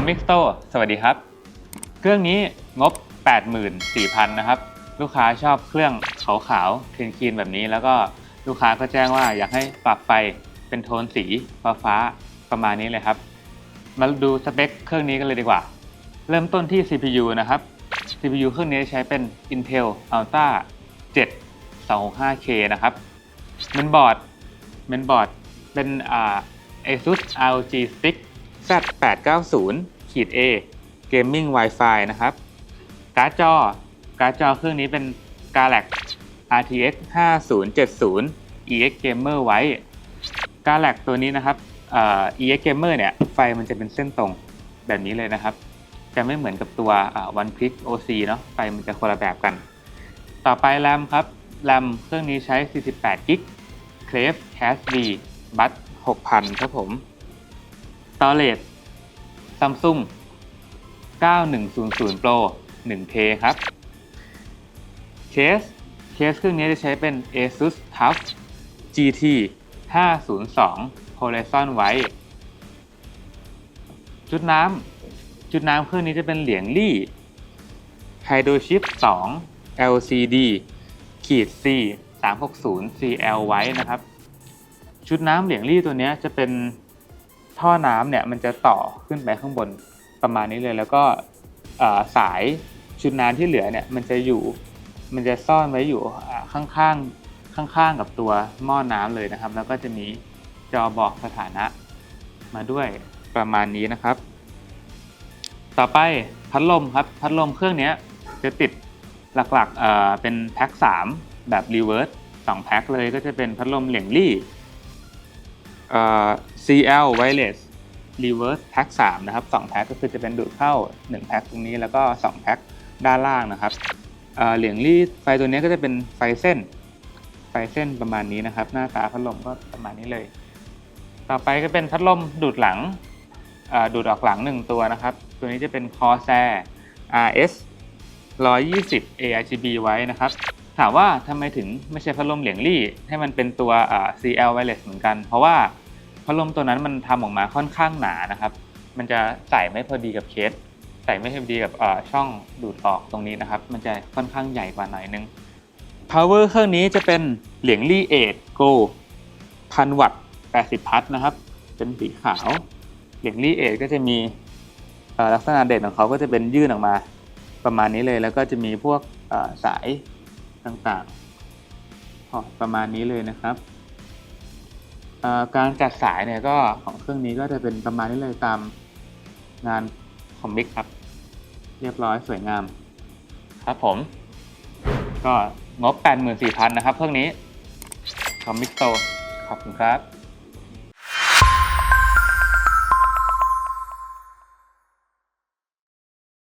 Comic Store สวัสดีครับ เครื่องนี้งบ 84,000 นะครับ ลูกค้าชอบเครื่องขาวๆคลีนๆแบบนี้ แล้วก็ลูกค้าก็แจ้งว่าอยากให้ปรับไฟเป็นโทนสีฟ้าๆประมาณนี้เลยครับ มาดูสเปคเครื่องนี้กันเลยดีกว่า เริ่มต้นที่ CPU นะครับ CPU เครื่องนี้ใช้เป็น Intel Ultra 7 265K นะครับเมนบอร์ดเมนบอร์ดเป็นอ่า ASUS ROG Strix Z890 ขีด A Gaming Wi-Fi นะครับ การ์ดจอ การ์ดจอเครื่องนี้เป็น Galax RTX 5070 EX Gamer ไว้ Galax ตัวนี้นะครับ EX Gamer เนี่ย ไฟมันจะเป็นเส้นตรงแบบนี้เลยนะครับ จะไม่เหมือนกับตัว One Click OC เนาะ ไฟมันจะคนละแบบกัน ต่อไป RAM ครับ RAM เครื่องนี้ใช้ 48 g b Crave Cache V Bus 6,000 ครับผม Storage Samsung 9100 Pro 1T ครับ เคส เคสเครื่องนี้จะใช้เป็น ASUS TUF GT 502 Horizon ไว้จุดน้ำ จุดน้ำเครื่องนี้จะเป็นเหลียงลี่ Hydro Chip 2 LCD ขีด C 360 CL ไว้นะครับ ชุดน้ำเหลียงลี่ตัวนี้จะเป็น ท่อน้ำเนี่ยมันจะต่อขึ้นไปข้างบนประมาณนี้เลย แล้วก็สายชุดน้ำที่เหลือเนี่ยมันจะอยู่มันจะซ่อนไว้อยู่อ่าข้างๆข้างๆกับตัวหม้อน้ำเลยนะครับ แล้วก็จะมีจอบอกสถานะมาด้วยประมาณนี้นะครับ ต่อไปพัดลมครับพัดลมเครื่องนี้จะติดหลักๆเเป็นแพ็ค3แบบรีเวิร์ส2แพ็คเลยก็จะเป็นพัดลมเหลี่ยงลี่ CL Wireless Reverse Pack 3นะครับ2แพ็คก็คือจะเป็นดูดเข้า 1 แพ็คตรงนี้แล้วก็ 2 แพ็คด้านล่างนะครับเหลียงลี่ไฟตัวนี้ก็จะเป็นไฟเส้น ไฟเส้นประมาณนี้นะครับ หน้าตาพัดลมก็ประมาณนี้เลย ต่อไปก็เป็นพัดลมดูดหลังดูดออกหลัง 1 ตัวนะครับ ตัวนี้จะเป็น Corsair RS 120 ARGB ไว้นะครับ ถามว่าทำไมถึงไม่ใช่พัดลมเหลียงลี่ ให้มันเป็นตัว CL Wireless เหมือนกัน เพราะว่าพัดลมตัวนั้นมันทำออกมาค่อนข้างหนานะครับ มันจะใส่ไม่พอดีกับเคส ใส่ไม่พอดีกับช่องดูดออกตรงนี้นะครับ มันจะค่อนข้างใหญ่กว่าหน่อยนึง power เครื่องนี้จะเป็นเหลียงลี่8 Go พันวัตต์80 พัทนะครับ เป็นสีขาว เหลียงลี่8ก็จะมีลักษณะเด่นของเขาก็จะเป็นยื่นออกมาประมาณนี้เลย แล้วก็จะมีพวกสาย ต่างๆพอประมาณนี้เลยนะครับเอ่อการจัดสายเนี่ยก็ของเครื่องนี้ก็จะเป็นประมาณนี้เลยตามงานคอมมิกครับ เรียบร้อยสวยงาม ครับผม ก็งบ 84,000 นะครับ เครื่องนี้คอมมิกโตขอบคุณครับ